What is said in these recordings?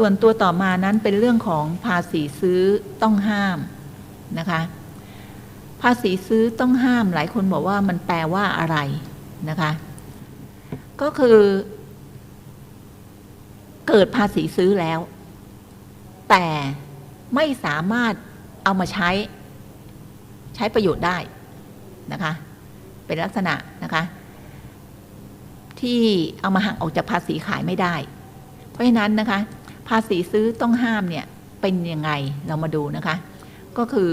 ส่วนตัวต่อมานั้นเป็นเรื่องของภาษีซื้อต้องห้ามนะคะ ภาษีซื้อต้องห้ามหลายคนบอกว่ามันแปลว่าอะไรนะคะ ก็คือ เกิดภาษีซื้อแล้ว แต่ไม่สามารถเอามาใช้ ใช้ประโยชน์ได้นะคะ เป็นลักษณะนะคะ ที่เอามาหักออกจากภาษีขายไม่ได้ เพราะฉะนั้นนะคะ ภาษีซื้อต้องห้ามเนี่ยเป็นยังไงเรามาดูนะคะ ก็คือ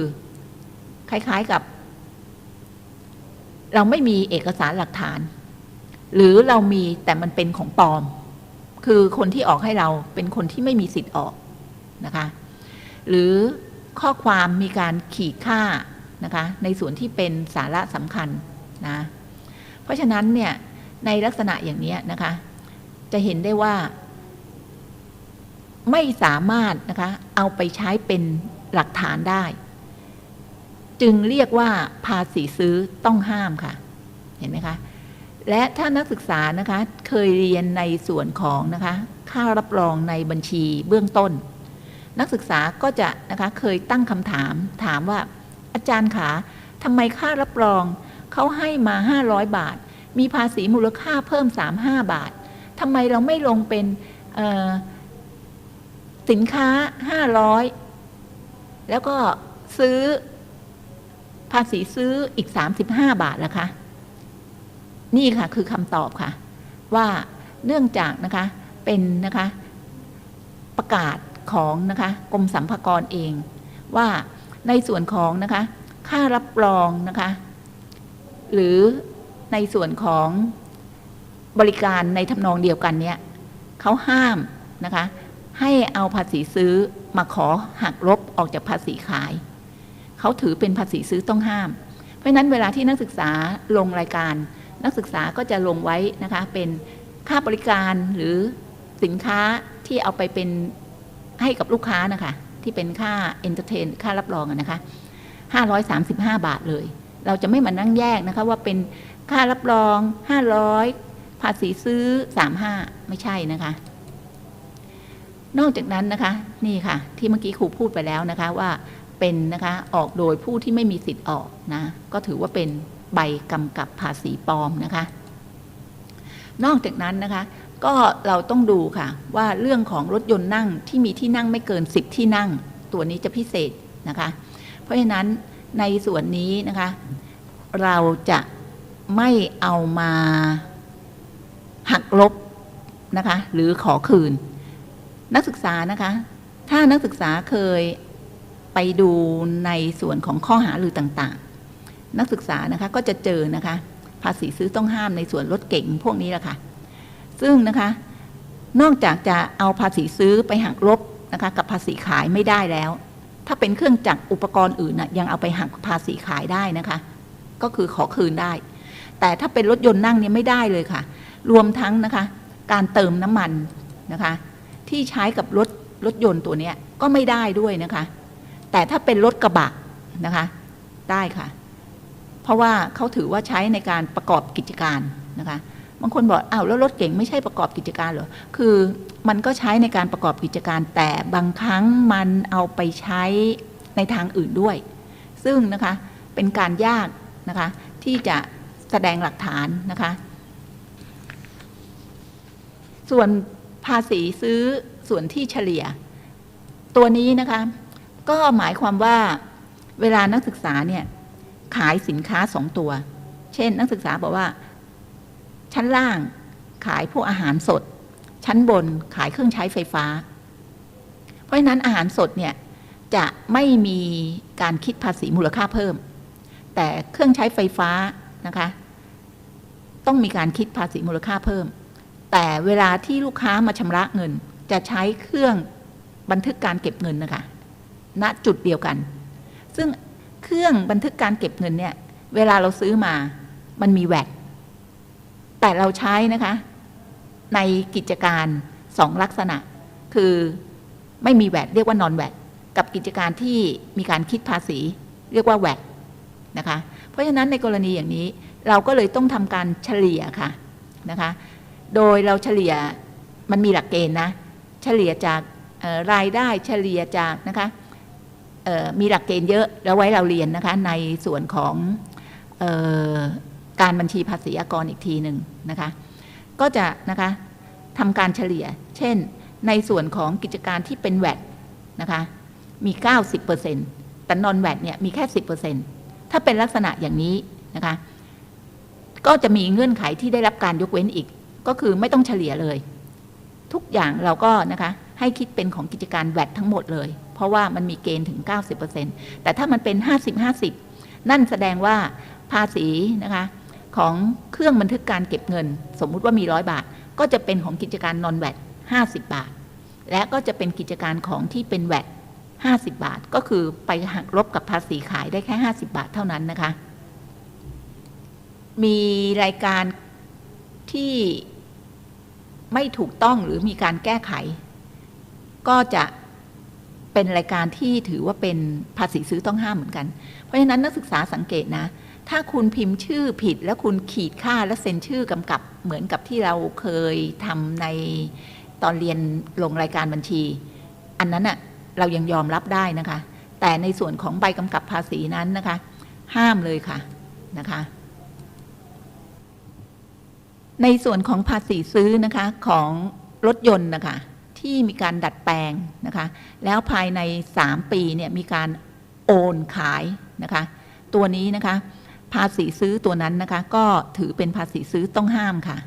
คล้ายๆกับ เราไม่มีเอกสารหลักฐาน หรือเรามีแต่มันเป็นของปลอม คือคนที่ออกให้เราเป็นคนที่ไม่มีสิทธิ์ออกนะคะ หรือข้อความมีการขีดค่านะคะ ในส่วนที่เป็นสาระสำคัญนะเพราะฉะนั้นเนี่ยในลักษณะอย่างนี้นะคะ จะเห็นได้ว่า ไม่สามารถนะคะเอาไปใช้เป็นหลักฐานได้ จึงเรียกว่าภาษีซื้อต้องห้ามค่ะ เห็นไหมคะ และถ้านักศึกษานะคะเคยเรียนในส่วนของนะคะ ค่ารับรองในบัญชีเบื้องต้น นักศึกษาก็จะนะคะเคยตั้งคำถามถามว่า อาจารย์ขาทำไมค่ารับรองเขาให้มา 500 บาท มีภาษีมูลค่าเพิ่ม 35 บาททำไมเราไม่ลงเป็น สินค้า500แล้วก็ซื้อภาษีซื้ออีก35บห้าบาทละคะนี่ค่ะคือคำตอบค่ะ ว่าเนื่องจากนะคะเป็นนะคะประกาศของนะคะกรมสัมภากรเอง ว่าในส่วนของนะคะค่ารับรองนะคะหรือในส่วนของบริการในทำนองเดียวกันเนี่ยเขาห้ามนะคะ ให้เอาภาษีซื้อมาขอหักลบออกจากภาษีขาย เขาถือเป็นภาษีซื้อต้องห้าม เพราะฉะนั้นเวลาที่นักศึกษาลงรายการ นักศึกษาก็จะลงไว้นะคะ เป็นค่าบริการหรือสินค้าที่เอาไปเป็นให้กับลูกค้านะคะ ที่เป็นค่าเอนเตอร์เทนค่ารับรองนะคะ535 บาทเลย เราจะไม่มานั่งแยกนะคะว่าเป็นค่ารับรอง 500 ภาษีซื้อ 35 ไม่ใช่นะคะ นอกจากนั้นนะคะนี่ค่ะ ที่เมื่อกี้ครูพูดไปแล้วนะคะว่าเป็นนะคะออกโดยผู้ที่ไม่มีสิทธิ์ออกนะก็ถือว่าเป็นใบกำกับภาษีปลอมนะคะ นอกจากนั้นนะคะ ก็เราต้องดูค่ะว่าเรื่องของรถยนต์นั่งที่มีที่นั่งไม่เกิน 10 ที่นั่ง ตัวนี้จะพิเศษนะคะ เพราะฉะนั้นในส่วนนี้นะคะ เราจะไม่เอามาหักลบนะคะ หรือขอคืน นักศึกษานะคะ ถ้านักศึกษาเคยไปดูในส่วนของข้อหาหรือต่างๆ นักศึกษานะคะก็จะเจอนะคะ ภาษีซื้อต้องห้ามในส่วนรถเก๋งพวกนี้แหละค่ะ ซึ่งนะคะนอกจากจะเอาภาษีซื้อไปหักลบนะคะกับภาษีขายไม่ได้แล้ว ถ้าเป็นเครื่องจักรอุปกรณ์อื่นนะยังเอาไปหักภาษีขายได้นะคะ ก็คือขอคืนได้ แต่ถ้าเป็นรถยนต์นั่งเนี่ยไม่ได้เลยค่ะ รวมทั้งนะคะ การเติมน้ำมันนะคะ ที่ใช้กับรถรถยนต์ตัวนี้ก็ไม่ได้ด้วยนะคะ แต่ถ้าเป็นรถกระบะนะคะ ได้ค่ะ เพราะว่าเขาถือว่าใช้ในการประกอบกิจการนะคะบางคนบอกอ้าวแล้วรถเก่งไม่ใช่ประกอบกิจการเหรอคือมันก็ใช้ในการประกอบกิจการ แต่บางครั้งมันเอาไปใช้ในทางอื่นด้วย ซึ่งนะคะเป็นการยากนะคะที่จะแสดงหลักฐานนะคะ ส่วน ภาษีซื้อส่วนที่เฉลี่ย ตัวนี้นะคะ ก็หมายความว่าเวลานักศึกษาเนี่ย ขายสินค้าสองตัว เช่น นักศึกษาบอกว่า ชั้นล่างขายพวกอาหารสด ชั้นบนขายเครื่องใช้ไฟฟ้า เพราะฉะนั้นอาหารสดเนี่ย จะไม่มีการคิดภาษีมูลค่าเพิ่ม แต่เครื่องใช้ไฟฟ้านะคะ ต้องมีการคิดภาษีมูลค่าเพิ่ม แต่เวลาที่ลูกค้ามาชำระเงิน จะใช้เครื่องบันทึกการเก็บเงินนะคะ ณ จุดเดียวกัน ซึ่งเครื่องบันทึกการเก็บเงินเนี่ย เวลาเราซื้อมา มันมีแวดแต่เราใช้นะคะ ในกิจการสองลักษณะ คือไม่มีแวดเรียกว่านอนแวดกับกิจการที่มีการคิดภาษี เรียกว่าแวดนะคะ เพราะฉะนั้นในกรณีอย่างนี้เราก็เลยต้องทำการเฉลี่ยค่ะนะคะ โดยเราเฉลี่ยมันมีหลักเกณฑ์นะ เฉลี่ยจากรายได้เฉลี่ยจากนะคะมีหลักเกณฑ์เยอะแล้วไว้เราเรียนนะคะ ในส่วนของออการบัญชีภาษีอากรอีกทีหนึ่งนะคะ ก็จะนะคะทำการเฉลี่ย เช่น ในส่วนของกิจการที่เป็นแวดนะคะมี 90%แต่นอนแวดเนี่ยมีแค่ 10%ถ้าเป็นลักษณะอย่างนี้นะคะ ก็จะมีเงื่อนไขที่ได้รับการยกเว้นอีก ก็คือไม่ต้องเฉลี่ยเลย ทุกอย่างเราก็นะคะให้คิดเป็นของกิจการแวดทั้งหมดเลย เพราะว่ามันมีเกณฑ์ถึง 90%แต่ถ้ามันเป็น 50-50 นั่นแสดงว่าภาษีนะคะของเครื่องบันทึกการเก็บเงิน สมมุติว่ามีร้อยบาท ก็จะเป็นของกิจการนอนแวด50 บาท และก็จะเป็นกิจการของที่เป็นแวด50 บาท ก็คือไปหักลบกับภาษีขายได้แค่ 50 บาทเท่านั้นนะคะ มีรายการที่ ไม่ถูกต้องหรือมีการแก้ไข ก็จะเป็นรายการที่ถือว่าเป็นภาษีซื้อต้องห้ามเหมือนกัน เพราะฉะนั้นนักศึกษาสังเกตนะ ถ้าคุณพิมพ์ชื่อผิดแล้วคุณขีดค่าและเซ็นชื่อกำกับเหมือนกับที่เราเคยทำในตอนเรียนลงรายการบัญชี อันนั้นอะเรายังยอมรับได้นะคะ แต่ในส่วนของใบกำกับภาษีนั้นนะคะ ห้ามเลยค่ะนะคะ ในส่วนของภาษีซื้อนะคะของรถยนต์นะคะที่มีการดัดแปลงนะคะแล้วภายใน 3 ปีเนี่ยมีการโอนขายนะคะตัวนี้นะคะภาษีซื้อตัวนั้นนะคะก็ถือเป็นภาษีซื้อต้องห้ามค่ะ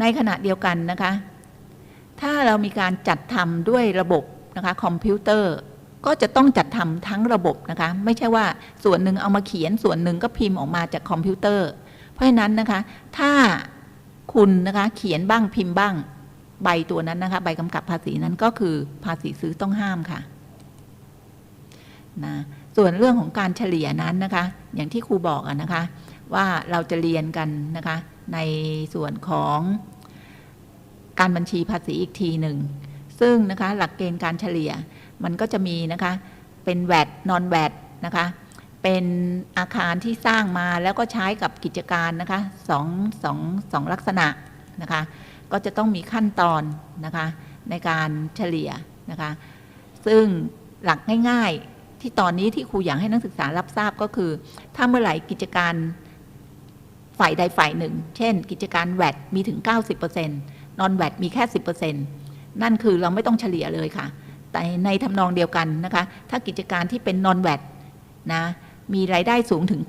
ในขณะเดียวกันนะคะถ้าเรามีการจัดทำด้วยระบบนะคะคอมพิวเตอร์ก็จะต้องจัดทำทั้งระบบนะคะไม่ใช่ว่าส่วนหนึ่งเอามาเขียนส่วนหนึ่งก็พิมพ์ออกมาจากคอมพิวเตอร์ ราะฉะนั้นนะคะ ถ้าคุณนะคะเขียนบ้างพิมพ์บ้างใบตัวนั้นนะคะ ใบกำกับภาษีนั้นก็คือภาษีซื้อต้องห้ามค่ะนะส่วนเรื่องของการเฉลี่ยนั้นนะคะ อย่างที่ครูบอกอะนะคะ ว่าเราจะเรียนกันนะคะ ในส่วนของการบัญชีภาษีอีกทีหนึ่ง ซึ่งนะคะหลักเกณฑ์การเฉลี่ยมันก็จะมีนะคะ เป็นแวดนอนแวดนะคะ เป็นอาคารที่สร้างมาแล้วก็ใช้กับกิจการนะคะสองสองสองลักษณะนะคะก็จะต้องมีขั้นตอนนะคะในการเฉลี่ยนะคะซึ่งหลักง่ายๆที่ตอนนี้ที่ครูอยากให้นักศึกษารับทราบก็คือ ถ้าเมื่อไหร่กิจการฝ่ายใดฝ่ายหนึ่ง เช่น กิจการแวดมีถึง 90%นอนแวดมีแค่ 10%นั่นคือเราไม่ต้องเฉลี่ยเลยค่ะ แต่ในทำนองเดียวกันนะคะ ถ้ากิจการที่เป็นนอนแวดนะ มีรายได้สูงถึง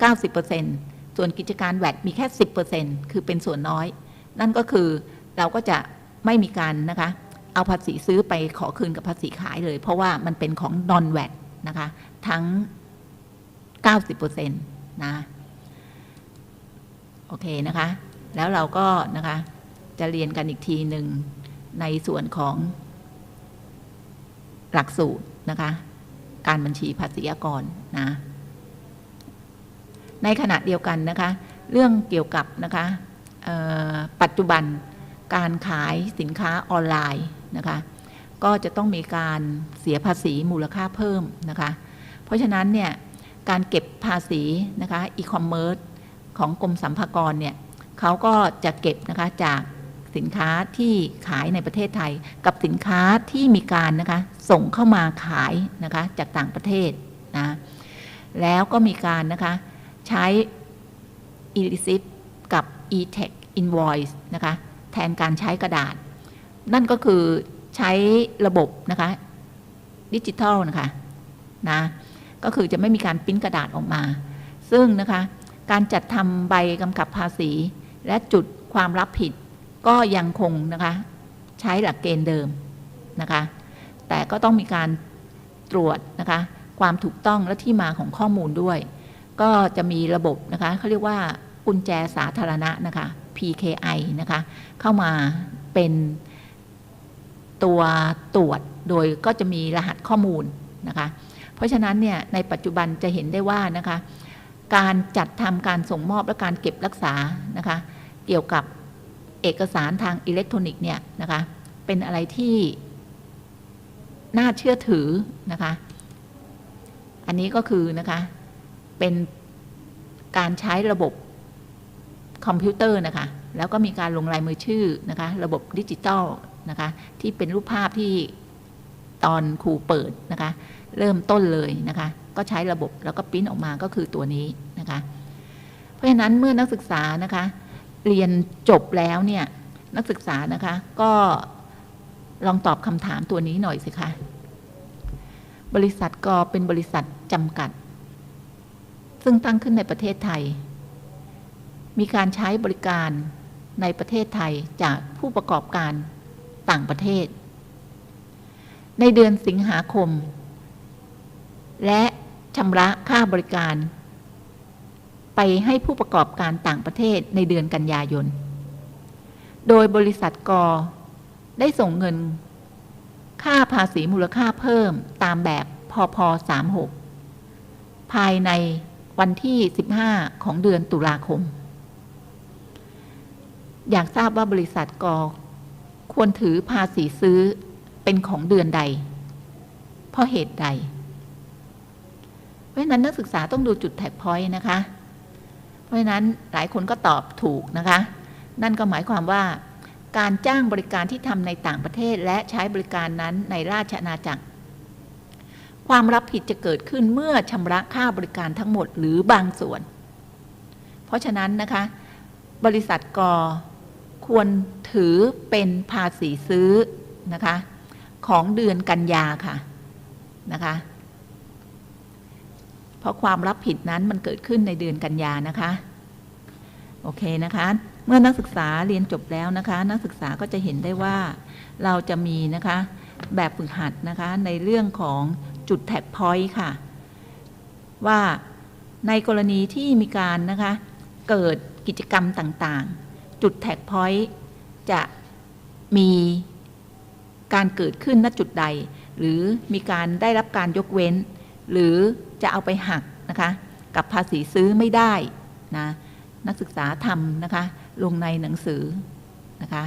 90%ส่วนกิจการแวดมีแค่ 10%คือเป็นส่วนน้อย นั่นก็คือเราก็จะไม่มีการนะคะ เอาภาษีซื้อไปขอคืนกับภาษีขายเลย เพราะว่ามันเป็นของนอนแวดนะคะ ทั้ง 90%นะโอเคนะคะ แล้วเราก็นะคะจะเรียนกันอีกทีหนึ่งในส่วนของหลักสูตรนะคะ การบัญชีภาษีอากรนะ ในขณะเดียวกันนะคะ เรื่องเกี่ยวกับนะคะปัจจุบันการขายสินค้าออนไลน์นะคะก็จะต้องมีการเสียภาษีมูลค่าเพิ่มนะคะเพราะฉะนั้นเนี่ยการเก็บภาษีนะคะอีคอมเมิร์ซของกรมสรรพากรเนี่ยเขาก็จะเก็บนะคะจากสินค้าที่ขายในประเทศไทย กับสินค้าที่มีการนะคะส่งเข้ามาขายนะคะจากต่างประเทศนะแล้วก็มีการนะคะ ใช้ eReceipt กับ e-tech invoice นะคะ แทนการใช้กระดาษ นั่นก็คือใช้ระบบนะคะดิจิทัลนะคะนะก็คือจะไม่มีการปิ้นกระดาษออกมา ซึ่งนะคะการจัดทำใบกำกับภาษี และจุดความรับผิดก็ยังคงนะคะใช้หลักเกณฑ์เดิมนะคะแต่ก็ต้องมีการตรวจนะคะความถูกต้องและที่มาของข้อมูลด้วย ก็จะมีระบบนะคะเขาเรียกว่ากุญแจสาธารณะนะคะ PKI นะคะ เข้ามาเป็นตัวตรวจโดยก็จะมีรหัสข้อมูลนะคะ เพราะฉะนั้นเนี่ยในปัจจุบันจะเห็นได้ว่านะคะ การจัดทำการส่งมอบและการเก็บรักษานะคะ เกี่ยวกับเอกสารทางอิเล็กทรอนิกส์เนี่ยนะคะ เป็นอะไรที่น่าเชื่อถือนะคะ อันนี้ก็คือนะคะ เป็นการใช้ระบบคอมพิวเตอร์นะคะ แล้วก็มีการลงลายมือชื่อนะคะ ระบบดิจิตอลนะคะ ที่เป็นรูปภาพที่ตอนครูเปิดนะคะ เริ่มต้นเลยนะคะ ก็ใช้ระบบแล้วก็ปริ้นออกมาก็คือตัวนี้นะคะ เพราะฉะนั้นเมื่อนักศึกษานะคะ เรียนจบแล้วเนี่ยนักศึกษานะคะก็ลองตอบคำถามตัวนี้หน่อยสิคะบริษัทกเป็นบริษัทจำกัด ซึ่งตั้งขึ้นในประเทศไทย มีการใช้บริการในประเทศไทยจากผู้ประกอบการต่างประเทศ ในเดือนสิงหาคม และชำระค่าบริการ ไปให้ผู้ประกอบการต่างประเทศในเดือนกันยายน โดยบริษัทกได้ส่งเงิน ค่าภาษีมูลค่าเพิ่มตามแบบพพ36 ภายใน วันที่ 15 ของเดือนตุลาคม อยากทราบว่าบริษัทกควรถือภาษีซื้อเป็นของเดือนใด เพราะเหตุใด เพราะนั้นนักศึกษาต้องดูจุดแท็กพอยต์นะคะ เพราะฉะนั้นหลายคนก็ตอบถูกนะคะ นั่นก็หมายความว่า การจ้างบริการที่ทำในต่างประเทศและใช้บริการนั้นในราชอาณาจักร ความรับผิดจะเกิดขึ้นเมื่อชำระค่าบริการทั้งหมดหรือบางส่วน เพราะฉะนั้นนะคะ บริษัทกควรถือเป็นภาษีซื้อนะคะ ของเดือนกันยาค่ะนะคะ เพราะความรับผิดนั้นมันเกิดขึ้นในเดือนกันยานะคะ โอเคนะคะ เมื่อนักศึกษาเรียนจบแล้วนะคะ นักศึกษาก็จะเห็นได้ว่าเราจะมีนะคะ แบบฝึกหัดนะคะในเรื่องของ จุดแท็กพอยต์ค่ะ ว่าในกรณีที่มีการนะคะ เกิดกิจกรรมต่างๆ จุดแท็กพอยต์จะมีการเกิดขึ้นณจุดใด หรือมีการได้รับการยกเว้น หรือจะเอาไปหักนะคะ กับภาษีซื้อไม่ได้นะนักศึกษาทำนะคะ ลงในหนังสือนะคะ